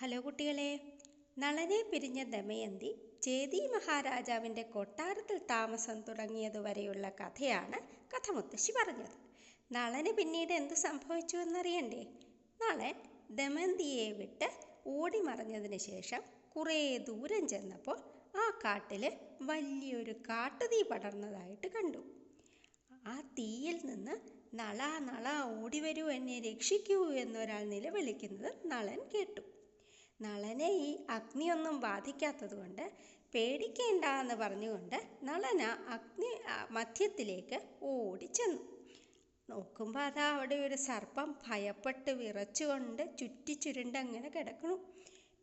Hello കുട്ടികളെ. നളനെ പിരിഞ്ഞ ദമയന്തി ചേതി മഹാരാജാവിന്റെ കൊട്ടാരത്തിൽ താമസം തുടങ്ങിയതുവരെയുള്ള കഥയാണ് കഥമുത്തശ്ശി പറഞ്ഞത്. നളന് പിന്നീട് എന്ത് സംഭവിച്ചു എന്നറിയണ്ടേ? നളൻ ദമന്തിയെ വിട്ട് ഓടി മറഞ്ഞതിന് ശേഷം കുറേ ദൂരം ചെന്നപ്പോൾ ആ കാട്ടിൽ വലിയൊരു കാട്ടുതീ പടർന്നതായിട്ട് കണ്ടു. ആ തീയിൽ നിന്ന് നള നള ഓടി വരൂ എന്നെ രക്ഷിക്കൂ എന്നൊരാൾ നിലവിളിക്കുന്നത് നളൻ കേട്ടു. നളനെ ഈ അഗ്നിയൊന്നും ബാധിക്കാത്തതുകൊണ്ട് പേടിക്കേണ്ട എന്ന് പറഞ്ഞുകൊണ്ട് നളന അഗ്നി മധ്യത്തിലേക്ക് ഓടിച്ചെന്നു. നോക്കുമ്പോൾ അതാ അവിടെ ഒരു സർപ്പം ഭയപ്പെട്ട് വിറച്ചുകൊണ്ട് ചുറ്റിച്ചുരുണ്ട് അങ്ങനെ കിടക്കണു.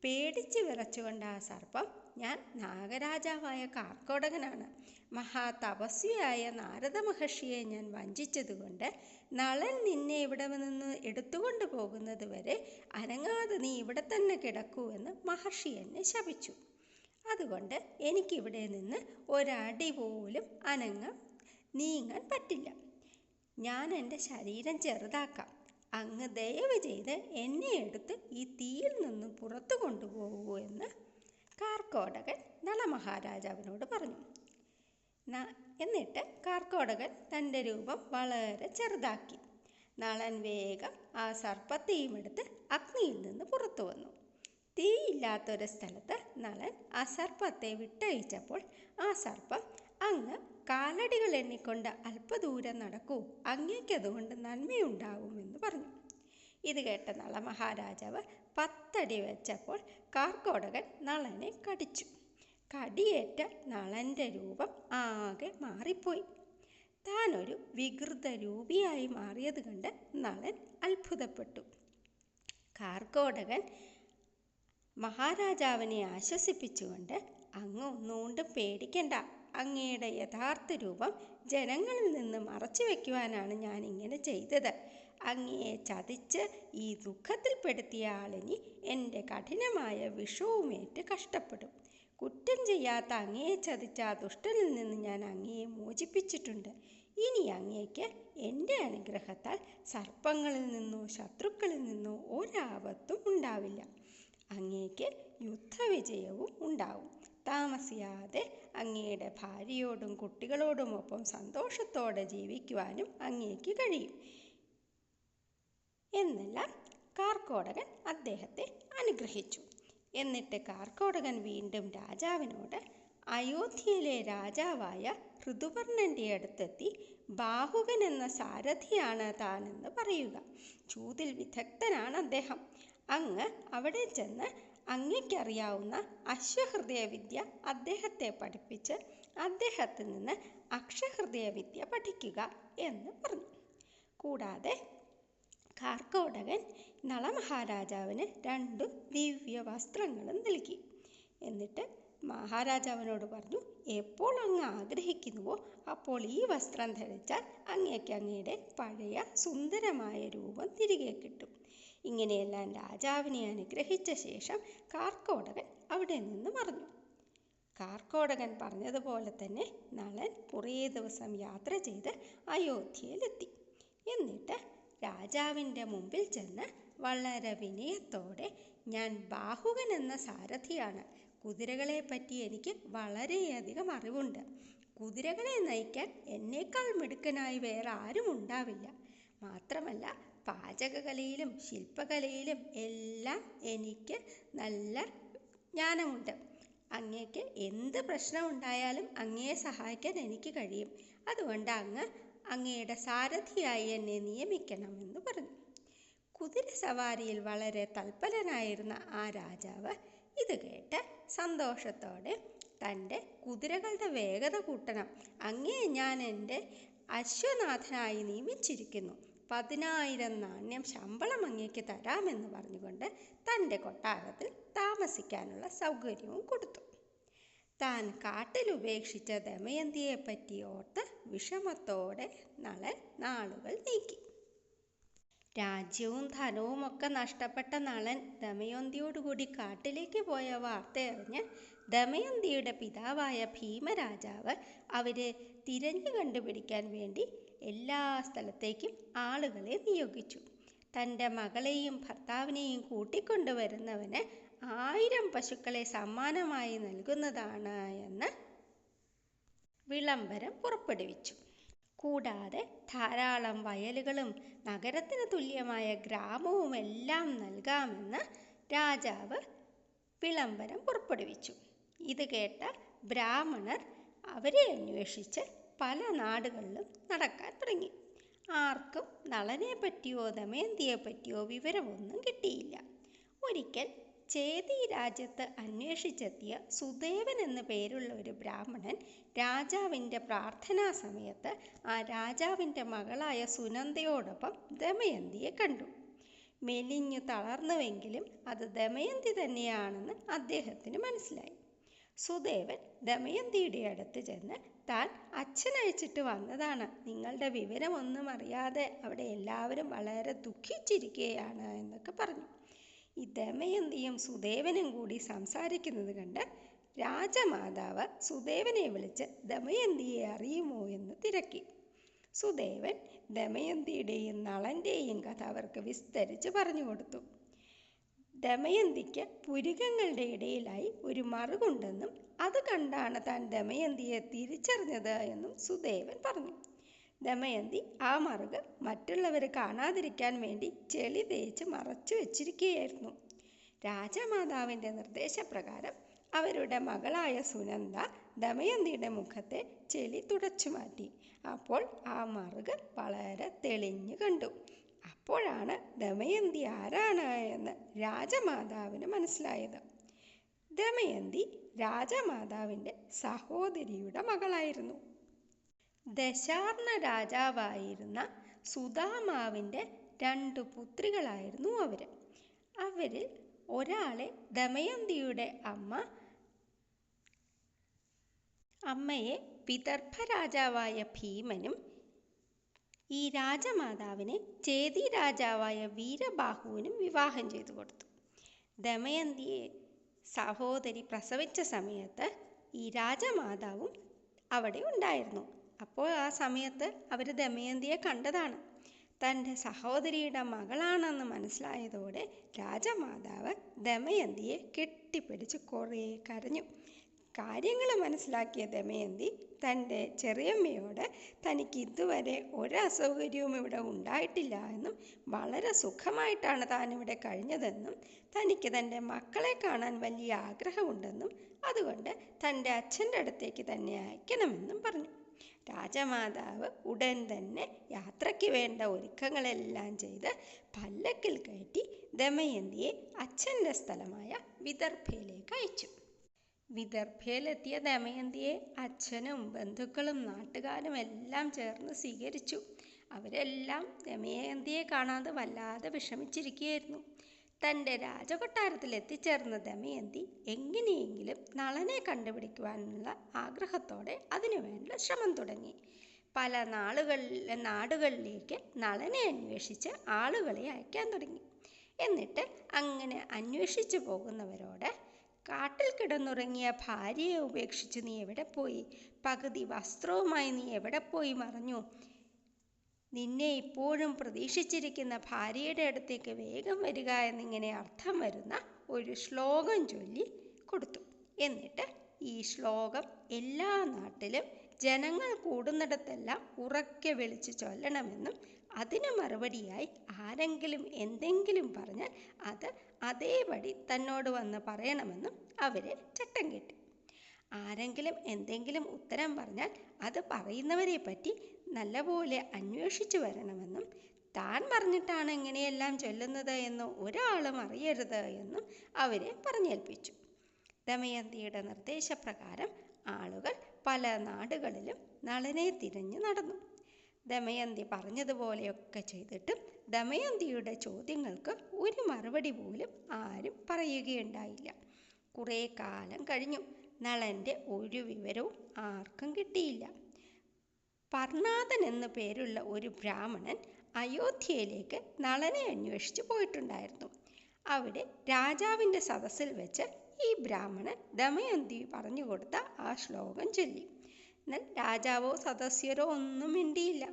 പേടിച്ച് വിറച്ചുകൊണ്ട് ആ സർപ്പം ഞാൻ നാഗരാജാവായ കാർക്കോടകനാണ്. മഹാതപസ്വിയായ നാരദ മഹർഷിയെ ഞാൻ വഞ്ചിച്ചതുകൊണ്ട് നളൻ നിന്നെ ഇവിടെ നിന്ന് എടുത്തുകൊണ്ട് പോകുന്നത് വരെ അനങ്ങാതെ നീ ഇവിടെ തന്നെ കിടക്കൂ എന്ന് മഹർഷി എന്നെ ശപിച്ചു. അതുകൊണ്ട് എനിക്കിവിടെ നിന്ന് ഒരടി പോലും അനങ്ങാൻ നീങ്ങാൻ പറ്റില്ല. ഞാൻ എന്റെ ശരീരം ചെറുതാക്കാം. അങ്ങ് ദയവ് ചെയ്ത് എന്നെ എടുത്ത് ഈ തീയിൽ നിന്ന് പുറത്തു കൊണ്ടുപോകൂ എന്ന് കാർക്കോടകൻ നളമഹാരാജാവിനോട് പറഞ്ഞു. എന്നിട്ട് കാർക്കോടകൻ തന്റെ രൂപം വളരെ ചെറുതാക്കി. നളൻ വേഗം ആ സർപ്പത്തെയും എടുത്ത് അഗ്നിയിൽ നിന്ന് പുറത്തു വന്നു. തീയില്ലാത്തൊരു സ്ഥലത്ത് നളൻ ആ സർപ്പത്തെ വിട്ടയച്ചപ്പോൾ ആ സർപ്പം അങ്ങ് കാലടികൾ എണ്ണിക്കൊണ്ട് അല്പദൂരം നടക്കൂ. അങ്ങേക്കതുകൊണ്ട് നന്മയുണ്ടാവുമെന്ന് പറഞ്ഞു. ഇത് കേട്ട നള മഹാരാജാവ് പത്തടി വെച്ചപ്പോൾ കാർക്കോടകൻ നളനെ കടിച്ചു. കടിയേറ്റ നളന്റെ രൂപം ആകെ മാറിപ്പോയി. താനൊരു വികൃത രൂപിയായി മാറിയത് കണ്ട് നളൻ അത്ഭുതപ്പെട്ടു. കാർക്കോടകൻ മഹാരാജാവിനെ ആശ്വസിപ്പിച്ചുകൊണ്ട് അങ്ങ് ഒന്നുകൊണ്ടും പേടിക്കണ്ട. അങ്ങയുടെ യഥാർത്ഥ രൂപം ജനങ്ങളിൽ നിന്ന് മറച്ചു വയ്ക്കുവാനാണ് ഞാൻ ഇങ്ങനെ ചെയ്തത്. അങ്ങയെ ചതിച്ച് ഈ ദുഃഖത്തിൽപ്പെടുത്തിയ ആളിനി എന്റെ കഠിനമായ വിഷവുമേറ്റ് കഷ്ടപ്പെടും. കുറ്റം ചെയ്യാത്ത അങ്ങയെ ചതിച്ച ആ ദുഷ്ടനിൽ നിന്ന് ഞാൻ അങ്ങയെ മോചിപ്പിച്ചിട്ടുണ്ട്. ഇനി അങ്ങേക്ക് എന്റെ അനുഗ്രഹത്താൽ സർപ്പങ്ങളിൽ നിന്നോ ശത്രുക്കളിൽ നിന്നോ ഒരാപത്തും ഉണ്ടാവില്ല. അങ്ങേക്ക് യുദ്ധവിജയവും ഉണ്ടാവും. താമസിയാതെ അങ്ങയുടെ ഭാര്യയോടും കുട്ടികളോടുമൊപ്പം സന്തോഷത്തോടെ ജീവിക്കുവാനും അങ്ങേക്ക് കഴിയും. എന്നെല്ലാം കാർക്കോടകൻ അദ്ദേഹത്തെ അനുഗ്രഹിച്ചു. എന്നിട്ട് കാർക്കോടകൻ വീണ്ടും രാജാവിനോട് അയോധ്യയിലെ രാജാവായ ഋതുപർണന്റെ അടുത്തെത്തി ബാഹുകൻ എന്ന സാരഥിയാണ് താനെന്ന് പറയുക. ചൂതിൽ വിദഗ്ധനാണ് അദ്ദേഹം. അങ്ങ് അവിടെ ചെന്ന് അങ്ങയ്ക്കറിയാവുന്ന അശ്വഹൃദയ വിദ്യ അദ്ദേഹത്തെ പഠിപ്പിച്ച് അദ്ദേഹത്തിൽ നിന്ന് അക്ഷഹൃദയവിദ്യ പഠിക്കുക എന്ന് പറഞ്ഞു. കൂടാതെ കാർക്കോടകൻ നളമഹാരാജാവിന് രണ്ടു ദിവ്യ വസ്ത്രങ്ങളും നൽകി. എന്നിട്ട് മഹാരാജാവിനോട് പറഞ്ഞു എപ്പോൾ അങ്ങ് ആഗ്രഹിക്കുന്നുവോ അപ്പോൾ ഈ വസ്ത്രം ധരിച്ചാൽ അങ്ങേക്ക് അങ്ങയുടെ പഴയ സുന്ദരമായ രൂപം തിരികെ കിട്ടും. ഇങ്ങനെയെല്ലാം രാജാവിനെ അനുഗ്രഹിച്ച ശേഷം കാർക്കോടകൻ അവിടെ നിന്ന് മറഞ്ഞു. കാർക്കോടകൻ പറഞ്ഞതുപോലെ തന്നെ നളൻ കുറേ ദിവസം യാത്ര ചെയ്ത് അയോധ്യയിലെത്തി. എന്നിട്ട് രാജാവിന്റെ മുമ്പിൽ ചെന്ന് വളരെ വിനയത്തോടെ ഞാൻ ബാഹുകൻ എന്ന സാരഥിയാണ്. കുതിരകളെ പറ്റി എനിക്ക് വളരെയധികം അറിവുണ്ട്. കുതിരകളെ നയിക്കാൻ എന്നേക്കാൾ മിടുക്കനായി വേറെ ആരും ഉണ്ടാവില്ല. മാത്രമല്ല പാചകകലയിലും ശില്പകലയിലും എല്ലാം എനിക്ക് നല്ല ജ്ഞാനമുണ്ട്. അങ്ങേക്ക് എന്ത് പ്രശ്നമുണ്ടായാലും അങ്ങയെ സഹായിക്കാൻ എനിക്ക് കഴിയും. അതുകൊണ്ട് അങ്ങ് അങ്ങയുടെ സാരഥിയായി എന്നെ നിയമിക്കണമെന്ന് പറഞ്ഞു. കുതിര സവാരിയിൽ വളരെ തൽപരനായിരുന്ന ആ രാജാവ് ഇത് കേട്ട് സന്തോഷത്തോടെ തന്റെ കുതിരകളുടെ വേഗത കൂട്ടണം. അങ്ങേ ഞാൻ എന്റെ അശ്വനാഥനായി നിയമിച്ചിരിക്കുന്നു. പതിനായിരം നാണ്യം ശമ്പളം അങ്ങേക്ക് തരാമെന്ന് പറഞ്ഞുകൊണ്ട് തന്റെ കൊട്ടാരത്തിൽ താമസിക്കാനുള്ള സൗകര്യവും കൊടുത്തു. താൻ കാട്ടിൽ ഉപേക്ഷിച്ച ദമയന്തിയെ പറ്റി ഓർത്ത് വിഷമത്തോടെ നളൻ നാളുകൾ നീക്കി. രാജ്യവും ധനവും ഒക്കെ നഷ്ടപ്പെട്ട നളൻ ദമയന്തിയോടുകൂടി കാട്ടിലേക്ക് പോയ വാർത്തയറിഞ്ഞ് ദമയന്തിയുടെ പിതാവായ ഭീമരാജാവ് അവരെ തിരഞ്ഞു കണ്ടുപിടിക്കാൻ വേണ്ടി എല്ലാ സ്ഥലത്തേക്കും ആളുകളെ നിയോഗിച്ചു. തന്റെ മകളെയും ഭർത്താവിനെയും കൂട്ടിക്കൊണ്ടുവരുന്നവന് ആയിരം പശുക്കളെ സമ്മാനമായി നൽകുന്നതാണ് എന്ന് വിളംബരം പുറപ്പെടുവിച്ചു. കൂടാതെ ധാരാളം വയലുകളും നഗരത്തിന് തുല്യമായ ഗ്രാമവും എല്ലാം നൽകാമെന്ന് രാജാവ് വിളംബരം പുറപ്പെടുവിച്ചു. ഇത് കേട്ട ബ്രാഹ്മണർ അവരെ അന്വേഷിച്ച് പല നാടുകളിലും നടക്കാൻ തുടങ്ങി. ആർക്കും നളനെ പറ്റിയോ ദമയന്തിയെ പറ്റിയോ വിവരമൊന്നും കിട്ടിയില്ല. ഒരിക്കൽ ചേതി രാജ്യത്ത് അന്വേഷിച്ചെത്തിയ സുദേവൻ എന്നു പേരുള്ള ഒരു ബ്രാഹ്മണൻ രാജാവിന്റെ പ്രാർത്ഥനാ സമയത്ത് ആ രാജാവിന്റെ മകളായ സുനന്ദയോടൊപ്പം ദമയന്തിയെ കണ്ടു. മെലിഞ്ഞു തളർന്നുവെങ്കിലും അത് ദമയന്തി തന്നെയാണെന്ന് അദ്ദേഹത്തിന് മനസ്സിലായി. സുദേവൻ ദമയന്തിയുടെ അടുത്ത് ചെന്ന് താൻ അച്ഛനയച്ചിട്ട് വന്നതാണ്. നിങ്ങളുടെ വിവരമൊന്നും അറിയാതെ അവിടെ എല്ലാവരും വളരെ ദുഃഖിച്ചിരിക്കുകയാണ് എന്നൊക്കെ പറഞ്ഞു. ഈ ദമയന്തിയും സുദേവനും കൂടി സംസാരിക്കുന്നത് കണ്ട് രാജമാതാവ് സുദേവനെ വിളിച്ച് ദമയന്തിയെ അറിയുമോ എന്ന് തിരക്കി. സുദേവൻ ദമയന്തിയുടെയും നളന്റെയും കഥ അവർക്ക് വിസ്തരിച്ച് പറഞ്ഞു കൊടുത്തു. ദമയന്തിക്ക് പുരുകങ്ങളുടെ ഇടയിലായി ഒരു മറുകുണ്ടെന്നും അത് കണ്ടാണ് താൻ ദമയന്തിയെ തിരിച്ചറിഞ്ഞത് എന്നും സുദേവൻ പറഞ്ഞു. ദമയന്തി ആ മറുക് മറ്റുള്ളവർ കാണാതിരിക്കാൻ വേണ്ടി ചെളി തേച്ച് മറച്ചു വെച്ചിരിക്കുകയായിരുന്നു. രാജമാതാവിന്റെ നിർദ്ദേശപ്രകാരം അവരുടെ മകളായ സുനന്ദ ദമയന്തിയുടെ മുഖത്തെ ചെളി തുടച്ചു മാറ്റി. അപ്പോൾ ആ മറുക് വളരെ തെളിഞ്ഞു കണ്ടു. അപ്പോഴാണ് ദമയന്തി ആരാണ് എന്ന് രാജമാതാവിന് മനസ്സിലായത്. ദമയന്തി രാജമാതാവിന്റെ സഹോദരിയുടെ മകളായിരുന്നു. ദശാർണ രാജാവായിരുന്ന സുധാമാവിന്റെ രണ്ട് പുത്രികളായിരുന്നു അവർ അവരിൽ ഒരാളെ ദമയന്തിയുടെ അമ്മ അമ്മയെ വിദർഭ രാജാവായ ഭീമനും ഈ രാജമാതാവിനെ ചേതി രാജാവായ വീരബാഹുവിനും വിവാഹം ചെയ്തു കൊടുത്തു. ദമയന്തിയെ സഹോദരി പ്രസവിച്ച സമയത്ത് ഈ രാജമാതാവും അവിടെ ഉണ്ടായിരുന്നു. അപ്പോൾ ആ സമയത്ത് അവർ ദമയന്തിയെ കണ്ടതാണ്. തന്റെ സഹോദരിയുടെ മകളാണെന്ന് മനസ്സിലായതോടെ രാജമാതാവ് ദമയന്തിയെ കെട്ടിപ്പിടിച്ച് കുറേ കരഞ്ഞു. കാര്യങ്ങൾ മനസ്സിലാക്കിയ ദമയന്തി തന്റെ ചെറിയമ്മയോട് തനിക്ക് ഇതുവരെ ഒരു അസൗകര്യവും ഇവിടെ ഉണ്ടായിട്ടില്ല എന്നും വളരെ സുഖമായിട്ടാണ് താൻ ഇവിടെ കഴിഞ്ഞതെന്നും തനിക്ക് തന്റെ മക്കളെ കാണാൻ വലിയ ആഗ്രഹമുണ്ടെന്നും അതുകൊണ്ട് തന്റെ അച്ഛന്റെ അടുത്തേക്ക് തന്നെ അയക്കണമെന്നും പറഞ്ഞു. രാജമാതാവ് ഉടൻ തന്നെ യാത്രയ്ക്ക് വേണ്ട ഒരുക്കങ്ങളെല്ലാം ചെയ്ത് പല്ലക്കിൽ കയറ്റി ദമയന്തിയെ അച്ഛന്റെ സ്ഥലമായ വിദർഭയിലേക്ക് അയച്ചു. വിദർഭയിലെത്തിയ ദമയന്തിയെ അച്ഛനും ബന്ധുക്കളും നാട്ടുകാരും എല്ലാം ചേർന്ന് സ്വീകരിച്ചു. അവരെല്ലാം ദമയന്തിയെ കാണാതെ വല്ലാതെ വിഷമിച്ചിരിക്കുകയായിരുന്നു. തന്റെ രാജകൊട്ടാരത്തിൽ എത്തിച്ചേർന്ന ദമയന്തി എങ്ങനെയെങ്കിലും നളനെ കണ്ടുപിടിക്കുവാനുള്ള ആഗ്രഹത്തോടെ അതിനുവേണ്ട ശ്രമം തുടങ്ങി. പല നാളുകളിൽ നാടുകളിലേക്ക് നളനെ അന്വേഷിച്ച് ആളുകളെ അയക്കാൻ തുടങ്ങി. എന്നിട്ട് അങ്ങനെ അന്വേഷിച്ചു പോകുന്നവരോട് കാട്ടിൽ കിടന്നുറങ്ങിയ ഭാര്യയെ ഉപേക്ഷിച്ച് നീ എവിടെ പോയി? പകുതി വസ്ത്രവുമായി നീ എവിടെ പോയി മറഞ്ഞു? നിന്നെ ഇപ്പോഴും പ്രതീക്ഷിച്ചിരിക്കുന്ന ഭാര്യയുടെ അടുത്തേക്ക് വേഗം വരിക എന്നിങ്ങനെ അർത്ഥം വരുന്ന ഒരു ശ്ലോകം ചൊല്ലി കൊടുത്തു. എന്നിട്ട് ഈ ശ്ലോകം എല്ലാ നാട്ടിലും ജനങ്ങൾ കൂടുന്നിടത്തെല്ലാം ഉറക്കെ വിളിച്ചു ചൊല്ലണമെന്നും അതിന് മറുപടിയായി ആരെങ്കിലും എന്തെങ്കിലും പറഞ്ഞാൽ അത് അതേപടി തന്നോട് വന്ന് പറയണമെന്നും അവരെ ചട്ടം കെട്ടി. ആരെങ്കിലും എന്തെങ്കിലും ഉത്തരം പറഞ്ഞാൽ അത് പറയുന്നവരെ പറ്റി നല്ലപോലെ അന്വേഷിച്ചു വരണമെന്നും താൻ പറഞ്ഞിട്ടാണ് ഇങ്ങനെയെല്ലാം ചൊല്ലുന്നത് എന്ന് ഒരാളും അറിയരുത് എന്നും അവരെ പറഞ്ഞേൽപ്പിച്ചു. ദമയന്തിയുടെ നിർദ്ദേശപ്രകാരം ആളുകൾ പല നാടുകളിലും നളനെ തിരഞ്ഞു നടന്നു. ദമയന്തി പറഞ്ഞതുപോലെയൊക്കെ ചെയ്തിട്ടും ദമയന്തിയുടെ ചോദ്യങ്ങൾക്ക് ഒരു മറുപടി പോലും ആരും പറയുകയുണ്ടായില്ല. കുറേ കാലം കഴിഞ്ഞു. നളന്റെ ഒരു വിവരവും ആർക്കും കിട്ടിയില്ല. പർണാഥൻ എന്നു പേരുള്ള ഒരു ബ്രാഹ്മണൻ അയോധ്യയിലേക്ക് നളനെ അന്വേഷിച്ചു പോയിട്ടുണ്ടായിരുന്നു. അവിടെ രാജാവിന്റെ സദസ്സിൽ വെച്ച് ഈ ബ്രാഹ്മണൻ ദമയന്തി പറഞ്ഞു കൊടുത്ത ആ ശ്ലോകം ചൊല്ലി. എന്നാൽ രാജാവോ സദസ്യരോ ഒന്നും മിണ്ടിയില്ല.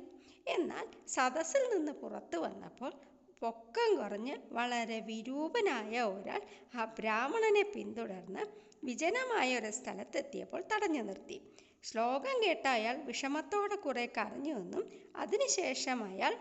എന്നാൽ സദസ്സിൽ നിന്ന് പുറത്തു വന്നപ്പോൾ പൊക്കം കുറഞ്ഞ് വളരെ വിരൂപനായ ഒരാൾ ആ ബ്രാഹ്മണനെ പിന്തുടർന്ന് വിജനമായ ഒരു സ്ഥലത്തെത്തിയപ്പോൾ തടഞ്ഞു നിർത്തി. ശ്ലോകം കേട്ട അയാൾ വിഷമത്തോടെ കുറെ കരഞ്ഞുവെന്നും അതിനുശേഷം അയാൾ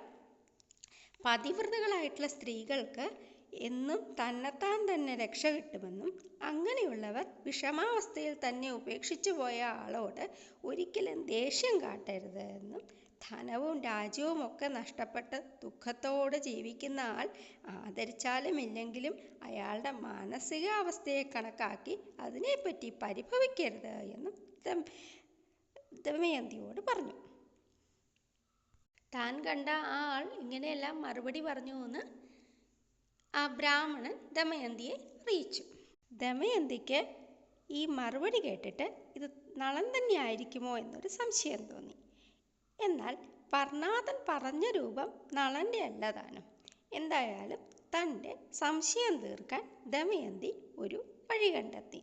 പതിവ്രതകളായിട്ടുള്ള സ്ത്രീകൾക്ക് എന്നും തന്നെത്താൻ തന്നെ രക്ഷ കിട്ടുമെന്നും അങ്ങനെയുള്ളവർ വിഷമാവസ്ഥയിൽ തന്നെ ഉപേക്ഷിച്ചു പോയ ആളോട് ഒരിക്കലും ദേഷ്യം കാട്ടരുത് എന്നും ധനവും രാജ്യവും ഒക്കെ നഷ്ടപ്പെട്ട് ദുഃഖത്തോടെ ജീവിക്കുന്ന ആൾ ആദരിച്ചാലും ഇല്ലെങ്കിലും അയാളുടെ മാനസികാവസ്ഥയെ കണക്കാക്കി അതിനെപ്പറ്റി പരിഭവിക്കരുത് എന്നും ദമയന്തിയോട് പറഞ്ഞു. താൻ കണ്ട ആൾ ഇങ്ങനെയെല്ലാം മറുപടി പറഞ്ഞു എന്ന് ആ ബ്രാഹ്മണൻ ദമയന്തിയെ അറിയിച്ചു. ദമയന്തിക്ക് ഈ മറുപടി കേട്ടിട്ട് ഇത് നളൻ തന്നെ ആയിരിക്കുമോ എന്നൊരു സംശയം തോന്നി. എന്നാൽ പർണാഥൻ പറഞ്ഞ രൂപം നളന്റെ അല്ലതാനും എന്തായാലും തന്റെ സംശയം തീർക്കാൻ ദമയന്തി ഒരു വഴി കണ്ടെത്തി.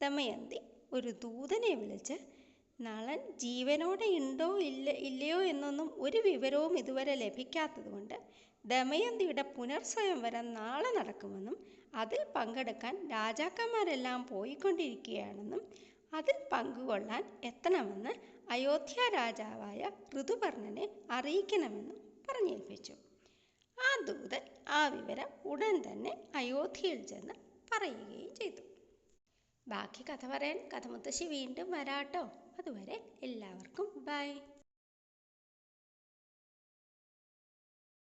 ദമയന്തി ഒരു ദൂതനെ വിളിച്ച് നളൻ ജീവനോടെ ഉണ്ടോ ഇല്ല ഇല്ലയോ എന്നൊന്നും ഒരു വിവരവും ഇതുവരെ ലഭിക്കാത്തതുകൊണ്ട് ദമയന്തിയുടെ പുനർസ്വയംവരം നാളെ നടക്കുമെന്നും അതിൽ പങ്കെടുക്കാൻ രാജാക്കന്മാരെല്ലാം പോയിക്കൊണ്ടിരിക്കുകയാണെന്നും അതിൽ പങ്കുകൊള്ളാൻ എത്തണമെന്ന് അയോധ്യ രാജാവായ ഋതുപർണനെ അറിയിക്കണമെന്നും പറഞ്ഞേൽപ്പിച്ചു. ആ ദൂതൻ ആ വിവരം ഉടൻ തന്നെ അയോധ്യയിൽ ചെന്ന് പറയുകയും ചെയ്തു. ബാക്കി കഥ പറയാൻ കഥമുത്തശ്ശി വീണ്ടും വരാട്ടോ. അതുവരെ എല്ലാവർക്കും ബൈ.